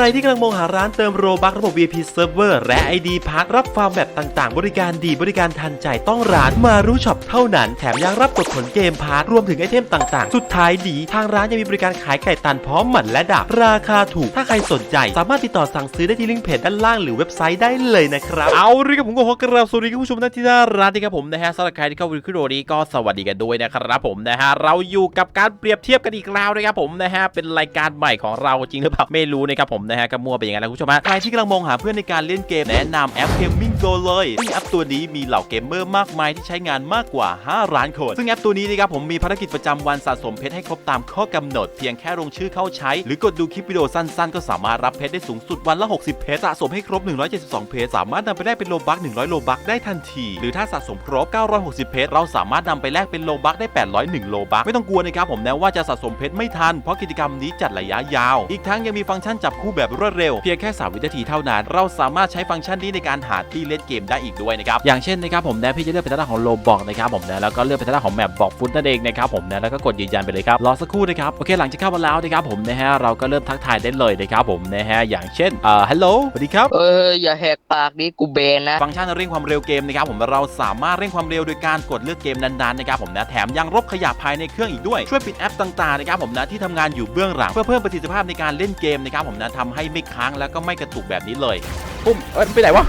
รที่กำลังมองหาร้านเติมโรบักระบบ VIP Server และ ID พักรับฟาร์มแบบต่างๆ บริการดีบริการทันใจต้องร้านมารู้ช็อปเท่านั้น แถมยังรับกดผลเกมพาร์ทรวมถึงไอเทมต่างๆ สุดท้ายดี ทางร้านยังมีบริการขายไก่ตันพร้อมหมันและดักราคาถูก ถ้าใครสนใจ สามารถติดต่อสั่งซื้อได้ที่ลิงก์เพจด้านล่างหรือเว็บไซต์ได้เลยนะครับ เอาเลยครับผมก็ขอกราบสวัสดีคุณผู้ชมท่านที่น่ารักนะครับผมนะฮะสำหรับใครที่เข้าวิดีโอนี้ก็สวัสดีกันด้วยนะครับผมนะฮะเราอยู่กับการเปรียบเทียบกันอีกแล้วนะครับผมนะฮะเป็นรายการใหม่ของเราจริงหรือเปล่าไม่รู้นะครับผมนะฮะก็มั่วไปอย่างนั้นแหละคุณผู้ชมฮะใครที่กำลังมองหาเพื่อนในการเล่นเกมแนะนำแอป Gaming Go เลยซึ่งแอปตัวนี้มีเหล่าเกมเมอร์มากมายที่ใช้งานมากกว่า 5 ล้านคน ซึ่งแอปตัวนี้นะครับผมมีภารกิจประจำวันสะสมเพชรให้ครบตามข้อกำหนด เพียงแค่ลงชื่อเข้าใช้ หรือกดดูคลิปวิดีโอสั้นๆ ก็สามารถรับเพชรได้สูงสุดวันละ 60 เพชรสะสมให้ครบ 172 เพชรสามารถนำไปแลกเป็นโลบัก 100 โลบักได้ทันที หรือถ้าสะสมครบ 960 เพชรเราสามารถนำไปแลกเป็นโลบักได้ 801 โลบักไม่ต้องกลัวนะครับผมนะว่าจะสะสมเพชรไม่ทัน เพราะกิจกรรมนี้จัดระยะยาว อีกทั้งยังมีฟังก์ชันจับคู่แบบรวดเร็วเพียงแค่ 3 วินาทีเท่านั้น เราสามารถใช้ฟังก์ชันนี้ในการหาที่เล่นเกมได้อีกด้วยนะครับอย่างเช่นนะครับผมนะพี่จะเลือกเป็นทางด้านของโลบอกนะครับผมนะแล้วก็เลือกเป็นทางด้านของแมปบอกฟุตนั่นเองนะครับผมนะแล้วก็กดยืนยันไปเลยครับรอสักครู่นะครับโอเคหลังจากเข้ามาแล้วนะครับผมนะฮะเราก็เริ่มทักทายได้เลยนะครับผมนะฮะอย่างเช่นเอ่อฮัลโหลสวัสดีครับเอออย่าแหกปากดิกูเบนนะฟังก์ชันเร่งความเร็วเกมนะครับผมเราสามารถเร่งความเร็วโดยการกดเลือกเกมนั้นๆนะครับผมนะแถมยังลบขยะภายในเครื่องอีกด้วยช่วยปิดแอปต่างๆนะครับผมนะที่ทำงานอยู่เบื้องหลังเพื่อเพิ่มประสิทธิภาพในการเล่นเกมนะครับผมนะทำให้ไม่ค้างแล้วก็ไม่กระตุกแบบนี้เลยปุ้มเอ้ยไปไหนวะ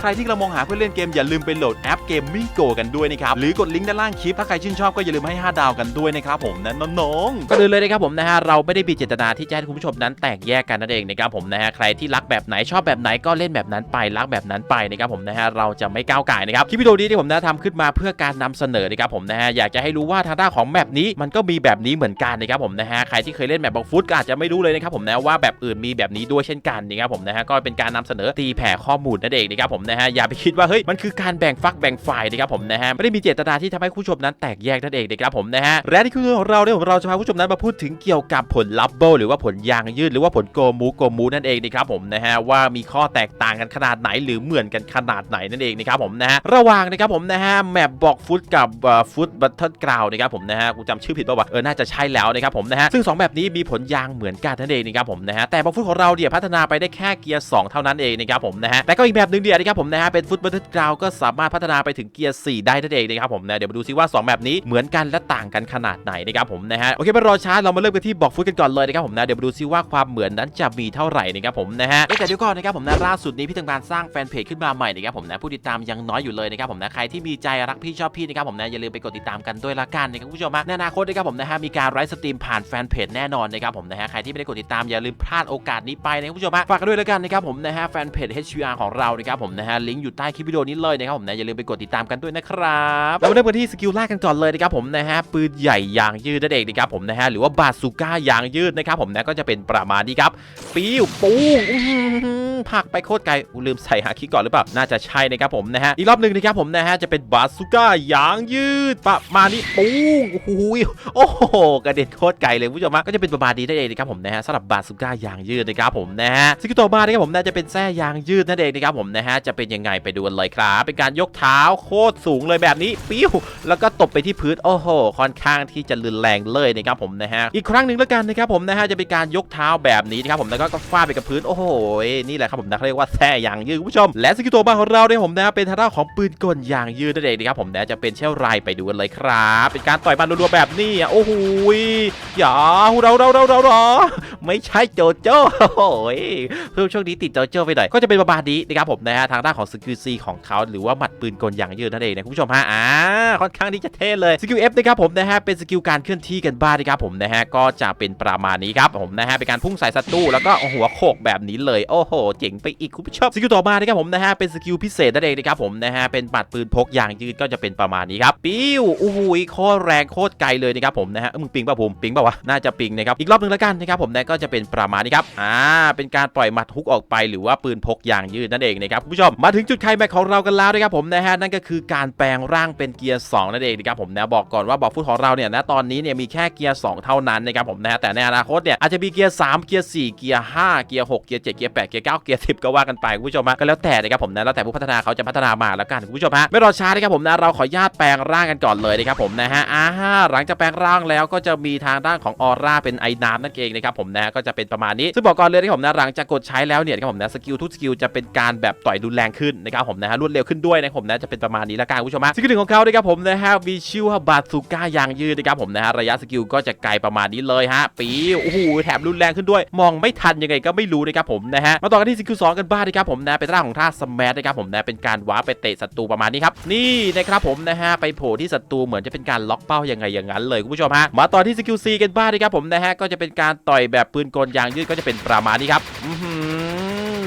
ใครที่กำลังมองหาเพื่อนเล่นเกมอย่าลืมไปโหลดแอปเกมมิ่งโกกันด้วยนะครับ หรือกดลิงก์ด้านล่างคลิป ถ้าใครชื่นชอบก็อย่าลืมให้ 5 ดาวกันด้วยนะครับผมนะน้องๆก็เดินเลยนะครับผมนะฮะเราไม่ได้มีเจตนาที่จะให้คุณผู้ชมนั้นแตกแยกกันนั่นเองนะครับผมนะฮะใครที่รักแบบไหนชอบแบบไหนก็เล่นแบบนั้นไปรักแบบนั้นไปนะครับผมนะฮะเราจะไม่ก้าวไก่นะครับคลิปวิดีโอนี้ที่ผมนะทำขึ้นมาเพื่อการนำเสนอนะครับผมนะฮะอยากจะให้รู้ว่าทางด้านของแบบนี้มันก็มีแบบนี้เหมือนกันนะครับผมนะฮะใครที่เคยเล่นแบบบอกฟุตก็อาจจะไม่รู้เลยนะครับผมนะว่าแบบอื่นมีแบบนี้ด้วยเช่นกันนะครับผมนะฮะก็เป็นการนำเสนอตีแผ่ข้อมูลนั่นเองนะครับผมนะฮะอย่าไปคิดว่าเฮ้ยมันคือการแบ่งฝักแบ่งฝ่ายนะครับผมนะฮะไม่ได้มีเจตนาที่ทำให้ผู้ชมนั้นแตกแยกนั่นเองนะครับผมนะฮะและที่คือของเราเนี่ยผมเราจะพาผู้ชมนั้นมาพูดถึงเกี่ยวกับผลลัพธ์โบหรือว่าผลยางยืดหรือว่าผลโกมูโกมูนั่นเองนะครับผมนะฮะว่ามีข้อแตกต่างกันขนาดไหนหรือเหมือนกันขนาดไหนนั่นเองนะครับผมนะฮะระหว่างนะครับผมนะฮะแมปบอกฟุตกับฟุตบัตเทิลกราวนะครับผมนะฮะกูจำชื่อผิดป่าวะเออน่าจะใช่แล้วนะครับผมนะฮะซึ่งสองแบบนี้มีผลยางเหมือนกันนั่นเองนะครับผมนะฮะแต่บอกฟุตของเราเนี่ยพัฒนาไปได้แค่เกียร์2เท่านั้นเองนะครับผมนะฮะแต่ก็อีกแบบนึงเดียวนะครับผมนะฮะเป็นฟุตบัตเทิลกราวก็สามารถพัฒนาไปถึงเกียร์ 4 ได้นั่นเองนะครับผมนะเดี๋ยวมาดูซิว่า 2 แบบนี้เหมือนกันและต่างกันขนาดไหนนะครับผมนะฮะโอเคไม่รอช้าเรามาเริ่มกันที่บอกฟุตกันก่อนเลยนะครับผมนะเดี๋ยวมาดูซิว่าความเหมือนนั้นจะมีเท่าไหร่นะครับผมนะฮะแต่เดี๋ยวก่อนนะครับผมนะล่าสุดนี้พี่ทำการสร้างแฟนเพจขึ้นมาใหม่นะครับผมนะผู้ติดตามยังน้อยอยู่เลยนะครับผมนะใครที่มีใจรักพี่ชอบพี่นะครับผมนะอย่าลืมไปกดติดตามกันด้วยละกันนะครับผู้ชมนะในอนาคตนะครับผมนะฮะมีการไลฟ์สตรีมผ่านแฟนเพจแน่นอนนะครับผมนะฮะใครที่ไม่ได้กดติดตามอย่าลืมพลาดโอกาสนี้ไปนะครับผู้ชมฝากกันด้วยละกันนะครับผมนะฮะแฟนเพจ HVR ของเรานะครับผมนะฮะลิงก์อยู่ใต้คลิปวิดีโอนี้เลยนะครับผมนะอย่าลืมไปกดติดตามกันด้วยนะครับเรามาเริ่มกันที่สกิลแรกกันก่อนเลยนะครับผมนะฮะปืนใหญ่ยางยืดนั่นเองนะครับผมนะฮะหรือว่าบาซูก้ายางยืดนะครับผมนะก็จะเป็นประมาณนี้ครับปิ้วปูงผักไปโคตรไกลลืมใส่หาคิดก่อนหรือเปล่าน่าจะใช่นะครับผมนะฮะอีกรอบหนึ่งนะครับผมนะฮะจะเป็นบาซูก้ายางยืดประมาณนี้ปูงโอ้โหโอ้โหกระเด็นโคตรไกลเลยผู้ชมก็จะเป็นประมาณนี้นั่นเองนะครับผมนะฮะสำหรับบาซูก้ายางยืดนะครับผมนะฮะสกิลต่อมานะครับผมน่าจะเป็นแส้ยางยืดนั่นเองนะครับผมนะฮะจะเป็นยังไงไปดูกันเลยครับ เป็นการยกเท้าโคตรสูงเลยแบบนี้ปิ้ว แล้วก็ตบไปที่พื้นโอ้โห ค่อนข้างที่จะรุนแรงเลยนะครับผมนะฮะอีกครั้งหนึ่งแล้วกันนะครับผมนะฮะจะเป็นการยกเท้าแบบนี้นะครับผมแล้วก็ฟาดไปกับพื้นโอ้โหนี่แหละครับผมนะเขาเรียกว่าแส้ยางยืดคุณผู้ชม และสกิลตัวมาของเราเนี่ยผมนะเป็นทางด้านของปืนกลยางยืดนั่นเองนะครับผมนะจะเป็นเช่นไรไปดูกันเลยครับ เป็นการต่อยมันรัวๆแบบนี้อะโอ้โหอย่าเราเราเราเราเราไม่ใช่โจโจ้โอ้ยเพิ่มช่วงนี้ติดโจโจ้ไปหน่อยก็จะเป็นประมาณนี้นะครับผมนะฮะทางด้านของสกิลซีของเขาหรือว่าหมัดปืนกลย่างยืดนั่นเองนะคุณผู้ชมฮะอ่าค่อนข้างที่จะเท่เลยสกิล F นะครับผมนะฮะเป็นสกิลการเคลื่อนที่กันบ้างนะครับผมนะฮะก็จะเป็นประมาณนี้ครับผมนะฮะเป็นการพุ่งใส่ศัตรูแล้วก็หัวโขกแบบนี้เลยโอ้โห เจ๋งไปอีกคุณผู้ชมสกิลต่อมานะครับผมนะฮะเป็นสกิลพิเศษนั่นเองนะครับผมนะฮะเป็นปัดปืนพกยางยืดก็จะเป็นประมาณนี้ครับปิ้วโอ้โหโคตรแรงโคตรไกลเลยนะครับผมนะฮะอ้ยมึงปิงป่ะผมปิงป่ะวะน่าจะปิงนะครับอีกรอบนึงแล้วกันนะครับผมนะก็จะเป็นประมาณนี้ครับอ่าเป็นการปล่อยหมัดฮุกออกไปหรือว่าปืนพกยางยืดนั่นเองนะครับคุณผู้ชม มาถึงจุดไคลแม็กของเรากันแล้วนะครับผมนะฮะนั่นก็คือการแปลงร่างเป็นเกียร์2นั่นเองนะครับผมนะบอกก่อนว่าบอกฟุตของเราเนี่ยนะตอนนี้เนี่ยมีแค่เกียร์2เท่านั้นนะครับผมนะฮะแต่ในอนาคตเนี่ยอาจจะมีเกียร์3เกียร์4เกียร์5เกียร์6เกียร์7เกียร์8เกียร์9เกียร์10ก็ว่ากันไปคุณผู้ชมฮะก็แล้วแต่นะครับผมนะแล้วแต่ผู้พัฒนาเขาจะพัฒนามาแล้วกันคุณผู้ชมฮะไม่รอช้านะครับผมนะเราขออนุญาตแปลงร่างกันก่อนเลยนะครับผมนะฮะอ่าหลังจากแปลงร่างแล้วก็จะมีทางด้านของออร่าเป็นไอ้น้ำนั่นเองนะครับผมนะก็จะเป็นประมาณนี้ซึ่งบอกก่อนเลยนะครับผมนะหลังจากกดใช้แล้วเนี่ยนะครับผมนะสกิลทุกสกิลจะเป็นการแบบต่อยรุนแรงขึ้นนะครับผมนะฮะรวดเร็วขึ้นด้วยนะครับผมนะจะเป็นประมาณนี้ละกันคุณผู้ชมฮะสกิลหนึ่งของเขานะครับผมนะฮะมีชื่อว่าบาซูก้ายางยืดนะครับผมนะฮะระยะสกิลก็จะไกลประมาณนี้เลยฮะปีโอ้โหแถมรุนแรงขึ้นด้วย มองไม่ทันยังไงก็ไม่รู้นะครับผมนะฮะมาต่อกันที่สกิลสองกันบ้างนะครับผมนะเป็นร่างของท่าสมันะครับผมนะเป็นการว้าไปเตะศัตรูประมาณนี้ครับนี่นะครับผมนะฮะไปโผล่ที่ศัตรูเหมือนจะเป็นการล็อกเป้ายังไงอย่างนั้นเลยคุณผู้ชมฮะมาต่อที่สกิลซีกันบ้างนะครับผมนะฮะก็จะเป็นการต่อยแบบปืนกลยางยืดก็จะเป็นประมาณนี้ครับอื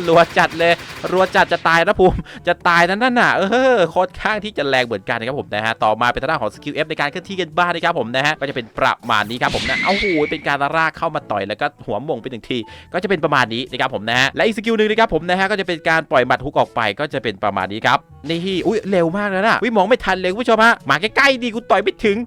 รัวจัดเลย รัวจัดจะตายนะภูมิจะตายนั่นน่ะเออโคตรข้างที่จะแรงเหมือนกันนะครับผมนะฮะต่อมาเป็นทางด้านของสกิล F ในการเคลื่อนที่กันบ้างนะครับผมนะฮะก็จะเป็นประมาณนี้ครับผมนะเอาหูเป็นการลากเข้ามาต่อยแล้วก็หัวมงไปหนึ่งทีก็จะเป็นประมาณนี้นะครับผมนะฮะและอีกสกิลหนึ่งนะครับผมนะฮะก็จะเป็นการปล่อยหมัดฮุกออกไปก็จะเป็นประมาณนี้ครับนี่อุ้ยเร็วมากเลยนะวิมองไม่ทันเลยคุณผู้ชมฮะมาใกล้ๆดีกูต่อยไม่ถึง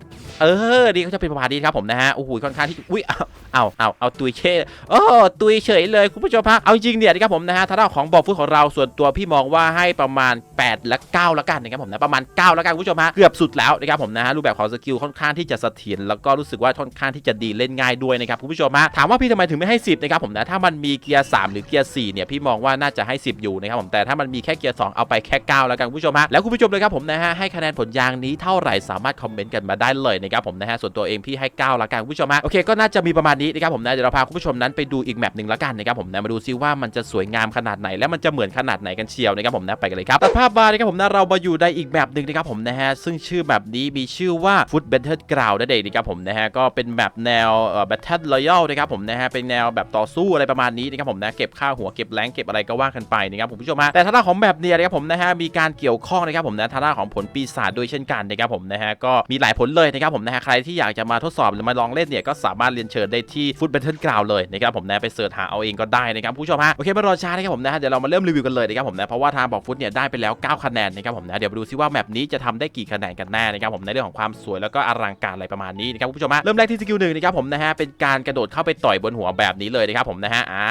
เออนี่ก็จะเป็นประมาณนี้ครับผมนะฮะโอ้โหค่อนข้างที่อุ้ยเอาเอาเอาเอาตุยเช่โอ้ตุยเฉยเลยคุณผู้ชมฮะเอาจริงเนี่ยนะครับผมนะฮะถ้าด้านของบอลฟุตของเราส่วนตัวพี่มองว่าให้ประมาณ 8 และ9แล้วกันนะครับผมนะประมาณ9แล้วกันคุณผู้ชมฮะเกือบสุดแล้วนะครับผมนะฮะรูปแบบของสกิลค่อนข้างที่จะเสถียรแล้วก็รู้สึกว่าค่อนข้างที่จะดีเล่นง่ายด้วยนะครับคุณผู้ชมฮะถามว่าพี่ทำไมถึงไม่ให้ 10นะครับผมนะถ้ามันมีเกียร์ 3 หรือเกียร์ 4 เนี่ยพี่มองว่าน่าจะให้ 10 อยู่นะครับผมแต่ถ้ามันมีแค่เกียร์ 2 เอาไปแค่ 9 แล้วกันคุณผู้ชมฮะแล้วคุณผู้ชมเลยครับผมนะฮะให้คะแนนผลยางนี้เท่าไหร่สามารถคอมเมนต์กันมาได้เลยนะครับผมนะฮะส่วนตัวเองพี่ให้ 9ล้วกันคุณผู้ชมฮะโอเคก็น่าจะมีประมาณนี้นะครับผมนะเดี๋ยวเราพาคุณผู้ชมนั้นไปดูอีกแมปหนึ่งล้วกันนะครับผมนะมาดูซิว่ามันจะสวยงามขนาดไหน และมันจะเหมือนขนาดไหนกันเชียวนะครับผมนะไปกันเลยครับตัดภาพมานะครับผมนะเรามาอยู่ในอีกแมปหนึ่งนะครับผมนะฮะซึ่งชื่อแบบนี้มีชื่อว่า Foot Battle Ground นั่นเองนะครับผมนะฮะก็เป็นแบบแนวเอ่อ Battle Royale นะครับผมนะฮะเป็นแนวแบบต่อสู้อะไรประมาณนี้นะครับผมนะเก็บค่าหัวเก็บแรงเก็บอะไรก็ว่ากันไปนะครับผมผู้ชมฮะแต่ทางด้านของแบบนี่ยนะครับผมนะฮะมีการเกี่ยวข้องนะครับผมนะทางด้านของผลปีศาจด้วยเช่นกันนะครับผมนะฮะก็มีหลายผลเลยนะครับผมนะฮะใครที่อยากจะมาทดสอบหรือมาลองเล่นเนี่ยก็สามารถเรียนเชิญได้ที่ Foot Battle Ground เลยนะครับผมนะไปเสิร์ชหาเอาเองก็ได้นะครับผู้ชมฮะโอเคไม่รอช้านะครับผมนะฮะเดี๋ยวเรามาเริ่มรีวิวกันเลยนะครับผมนะเพราะว่าทางบอกฟุตเนี่ยได้ไปแล้ว 9 คะแนนนะครับผมนะเดี๋ยวมาดูซิว่าแมปนี้จะทำได้กี่คะแนนกันแน่นะครับผมในเรื่องของความสวยแล้วก็อลังการอะไรประมาณนี้นะครับคุณผู้ชมฮะเริ่มแรกที่สกิลหนึ่งนะครับผมนะฮะเป็นการกระโดดเข้าไปต่อยบนหัวแบบนี้เลยนะครับผมนะฮะอ่า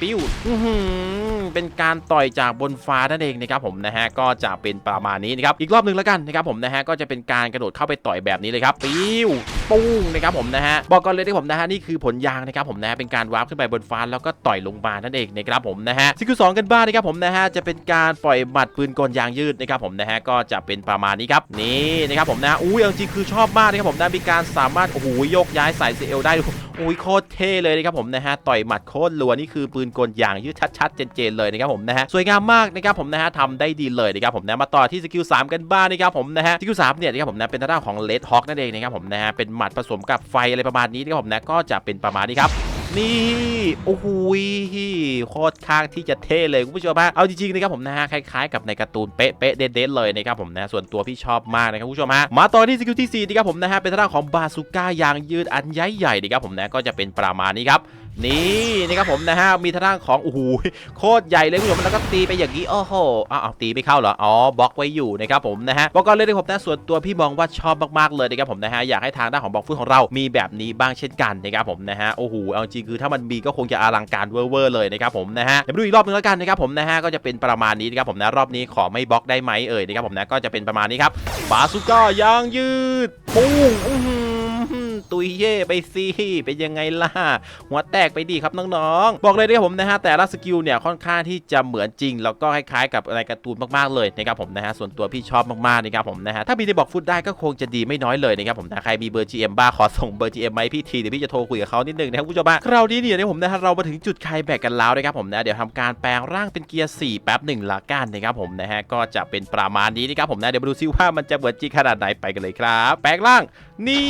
ปิ้วเป็นการต่อยจากบนฟ้านั่นเองนะครับผมนะฮะก็จะเป็นประมาณนี้นะครับอีกรอบหนึ่งแล้วกันนะครับผมนะฮะก็จะเป็นการกระโดดเข้าไปต่อยแบบนี้เลยครับปิ้วปุ้งนะครับผมนะฮะบอกก่อนเลยนะครับผมนะฮะนี่คือผลยางนะครับผมนะฮะเป็นการวาร์ปขึ้นไปบนฟ้าแล้วก็ต่อยลงมานั่นเองนะครับผมนะฮะสกิลสองกันบ้างนะครับผมนะฮะจะเป็นการปล่อยหมัดปืนกลยางยืดนะครับผมนะฮะก็จะเป็นประมาณนี้ครับนี่นะครับผมนะอุ้ยจริงคือชอบมากนะครับผมนะมีการสามารถโอ้โหยกย้ายสายเซลได้อุ้ยโคตรเท่เลยนะครับผมนะฮะต่อยหมัดโคตรรัวนี่คือปืนกลยางยืดชัดๆเจนๆเลยนะครับผมนะฮะสวยงามมากนะครับผมนะฮะทำได้ดีเลยนะครับผมนะมาต่อที่สกิลสามกันบ้างนะครับผมนะฮะสกิลสามเนี่ยนะครับผมนะเป็นทางด้าของเลดฮอคนั่นเองนะครับผมนะฮะเป็นหมัดผสมกับไฟอะไรประมาณนี้นะครับผมนะก็จะเป็นประมาณนี้ครับ นี่ โอ้โหโคตรข้างที่จะเท่เลยคุณผู้ชมฮะเอาจริงๆนะครับผมนะฮะคล้ายๆกับในการ์ตูนเป๊ะๆเด็ดๆเลยนะครับผมนะส่วนตัวพี่ชอบมากนะครับคุณผู้ชมฮะมาต่อที่สกิลที่4นะครับผมนะฮะเป็นทางด้าของบาซูก้ายางยืดอันใหญ่ๆนะครับผมนะก็จะเป็นประมาณนี้ครับ นี่นะครับผมนะฮะมีทางด้านของโอ้โหโคตรใหญ่เลยคุณผู้ชมแล้วก็ตีไปอย่างนี้โอ้โหอ้าวตีไม่เข้าเหรออ๋อบล็อกไว้อยู่นะครับผมนะฮะบอกก่อนเลยนะครับผมนะส่วนตัวพี่มองว่าชอบมากๆเลยนะครับผมนะฮะอยากให้ทางด้านของบล็อกฟุตของเรามีแบบนี้บ้างเช่นกันนะครับผมนะฮะโอ้โหเอาจริงคือถ้ามันมีก็คงจะอลังการเวอร์ๆเลยนะครับผมนะฮะเดี๋ยวดูอีกรอบนึงแล้วกันนะครับผมนะฮะก็จะเป็นประมาณนี้นะครับผมนะรอบนี้ขอไม่บล็อกได้ไหมเอ่ยนะครับผมนะก็จะเป็นประมาณนี้ครับบาซูก้ายางยืดปุ้งอื้ ตุยเย่ไปสิเป็นยังไงล่ะ หัวแตกไปดีครับน้องๆ บอกเลยนะครับผมนะฮะแต่ละสกิลเนี่ยค่อนข้างที่จะเหมือนจริง แล้วก็คล้ายๆกับอะไรการ์ตูนมากๆเลยนะครับผมนะฮะส่วนตัวพี่ชอบมากๆนะครับผมนะฮะถ้ามีในบอกฟุตได้ก็คงจะดีไม่น้อยเลยนะครับผมนะใครมีเบอร์ GM บ้าขอส่งเบอร์ GM มให้พี่ทีเดี๋ยวพี่จะโทรคุยกับเขานิดนึงนะครับคุณผู้ชมฮะคราวนี้เนี่ยนะผมนะฮะเรามาถึงจุดไคลแบกกันแล้วนะครับผมนะเดี๋ยวทำการแปลงร่างเป็นเกียร์4แป๊บหนึ่งละกันนะครับผมนะฮะก็จะเป็นประมาณนี้นะครับผมนะเดี๋ยวมาดูซิว่ามันจะเหมือนจริงขนาดไหนไปกันเลยครับ แปลงร่างนี่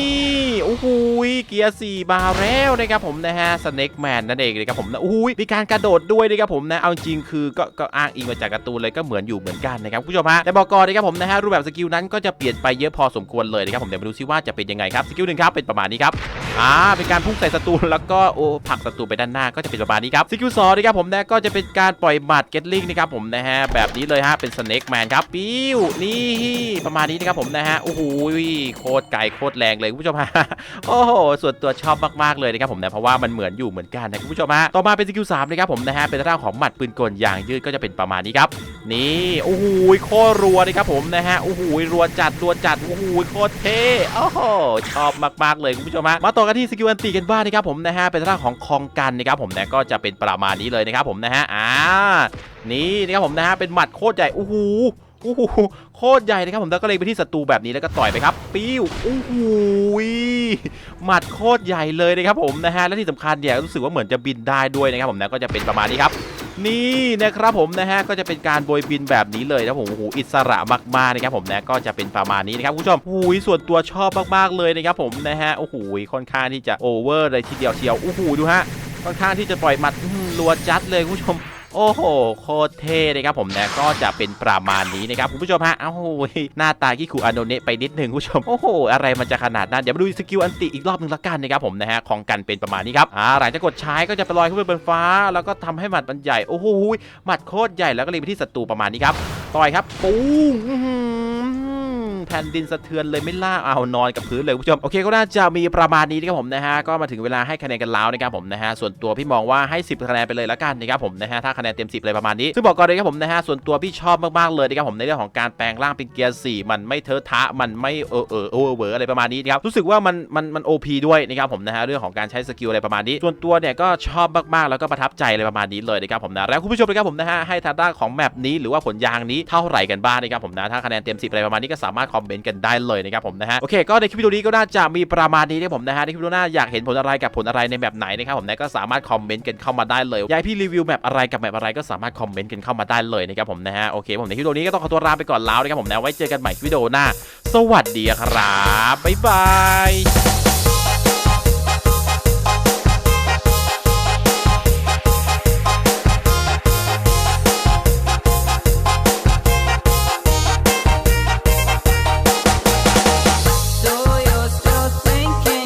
โอ้โหุยเกียร์สี่มาแล้วนะครับผมนะฮะสเน็กแมนนั่นเองนะครับผมนะอุ้ยมีการกระโดดด้วยนะครับผมนะเอาจริงคือก็ก็อ้างอิงมาจากการ์ตูนเลยก็เหมือนอยู่เหมือนกันนะครับคุณผู้ชมฮะแต่บอกก่อนนะครับผมนะฮะรูปแบบสกิลนั้นก็จะเปลี่ยนไปเยอะพอสมควรเลยนะครับผมเดี๋ยวมาดูซิว่าจะเป็นยังไงครับสกิลหนึ่งครับเป็นประมาณนี้ครับ อ่าเป็นการพุ่งใส่ศัตรูแล้วก็โอ้ผลักศัตรูไปด้านหน้าก็จะเป็นประมาณนี้ครับสกิลสองนะครับผมนะก็จะเป็นการปล่อยหมัดเก็ตลิงนะครับผมนะฮะแบบนี้เลยฮะเป็นสเน็กแมนครับปิ้วนี่ประมาณนี้นะครับผมนะฮะโอ้โหโคตรไกลโคตรแรงเลยคุณผู้ชมฮะโอ้โหส่วนตัวชอบมากๆเลยนะครับผมนะเพราะว่ามันเหมือนอยู่เหมือนกันนะคุณผู้ชมฮะต่อมาเป็นสกิลสามนะครับผมนะฮะเป็นร่างของหมัดปืนกลอย่างยืดก็จะเป็นประมาณนี้ครับนี่โอ้โหโคตรรัวนะครับผมนะฮะโอ้โหรัวจัดรัวจัดโอ้โหโคตรเท่โอ้โหชอบมากๆเลยคุณผู้ชมฮะมาต่อกันที่สกิลอันตีกันบ้างนะครับผมนะฮะเป็นร่างของคองกันนะครับผมนะก็จะเป็นประมาณนี้เลยนะครับผมนะฮะอ่านี่นะครับผมนะฮะเป็นหมัดโคตรใหญ่โอ้โหโอ้โหโคตรใหญ่นะครับผมแล้วก็เลยไปที่ศัตรูแบบนี้แล้วก็ต่อยไปครับ ปิ้วโอ้โหหมัดโคตรใหญ่เลยนะครับผมนะฮะและที่สำคัญเนี่ยรู้สึกว่าเหมือนจะบินได้ด้วยนะครับผมนะก็จะเป็นประมาณนี้ครับ นี่นะครับผมนะฮะก็จะเป็นการโบยบินแบบนี้เลยนะผมโอ้โหอิสระมากๆนะครับผมนะก็จะเป็นประมาณนี้นะครับคุณผู้ชมโอ้ยส่วนตัวชอบมากๆเลยนะครับผมนะฮะโอ้โหค่อนข้างที่จะโอเวอร์เลยทีเดียวเชียวโอ้โหดูฮะค่อนข้างที่จะปล่อยหมัดรัวจัดเลยคุณผู้ชม โอ้โห โคตรเท่นะครับผมนะก็จะเป็นประมาณนี้นะครับคุณผู้ชมฮะโอ้โหหน้าตาที่ขู่อโนเนะไปนิดหนึ่งคุณผู้ชมโอ้โห อะไรมันจะขนาดนั้นเดี๋ยวมาดูสกิลอันติอีกรอบหนึ่งละกันนะครับผมนะฮะของกันเป็นประมาณนี้ครับอ่าหลังจากกดใช้ก็จะไปลอยขึ้นไปบนฟ้า แล้วก็ทำให้หมัดมันใหญ่โอ้โหหมัดโคตรใหญ่แล้วก็เลยไปที่ศัตรูประมาณนี้ครับต่อยครับปุ้ง แผ่นดินสะเทือนเลยไม่ล่าเอานอนกับพื้นเลยคุณผู้ชมโอเคก็น่าจะมีประมาณนี้นะครับผมนะฮะก็มาถึงเวลาให้คะแนนกันแล้วนะครับผมนะฮะส่วนตัวพี่มองว่าให้ 10คะแนนไปเลยละกันนะครับผมนะฮะถ้าคะแนนเต็ม 10 เลยประมาณนี้ซึ่งบอกก่อนเลยครับผมนะฮะส่วนตัวพี่ชอบมากๆเลยนะครับผมในเรื่องของการแปลงร่างเป็นเกียร์4มันไม่เทอะทะมันไม่เออเออเอเวอร์อะไรประมาณนี้นะครับรู้สึกว่ามันมันมันโอพีด้วยนะครับผมนะฮะเรื่องของการใช้สกิลอะไรประมาณนี้ ส่วนตัวเนี่ยก็ชอบมากๆแล้วก็ประทับใจอะไรประมาณนี้เลยนะครับผมนะแล้วคุณผู้ชมนะครับผมนะฮะให้ทางด้านของแมปนี้หรือว่าผลยางนี้เท่าไหร่กันบ้างนะครับผมนะถ้าคะแนนเต็ม10อะไรประมาณนี้ก็สามารถคอมเมนต์กันได้เลยนะครับผมนะฮะโอเคก็ในคลิปวิดีโอนี้ก็น่าจะมีประมาณนี้นะผมนะฮะในคลิปวิดีโอหน้าอยากเห็นผลอะไรกับผลอะไรในแบบไหนนะครับผมนะก็สามารถคอมเมนต์กันเข้ามาได้เลยอยากพี่รีวิวแมปอะไรกับแมปอะไรก็สามารถคอมเมนต์กันเข้ามาได้เลยนะครับผมนะฮะโอเคผมในคลิปวิดีโอนี้ก็ต้องขอตัวลาไปก่อนแล้วนะครับผมนะไว้เจอกันใหม่คลิปวิดีโอหน้า สวัสดีครับบ๊ายบาย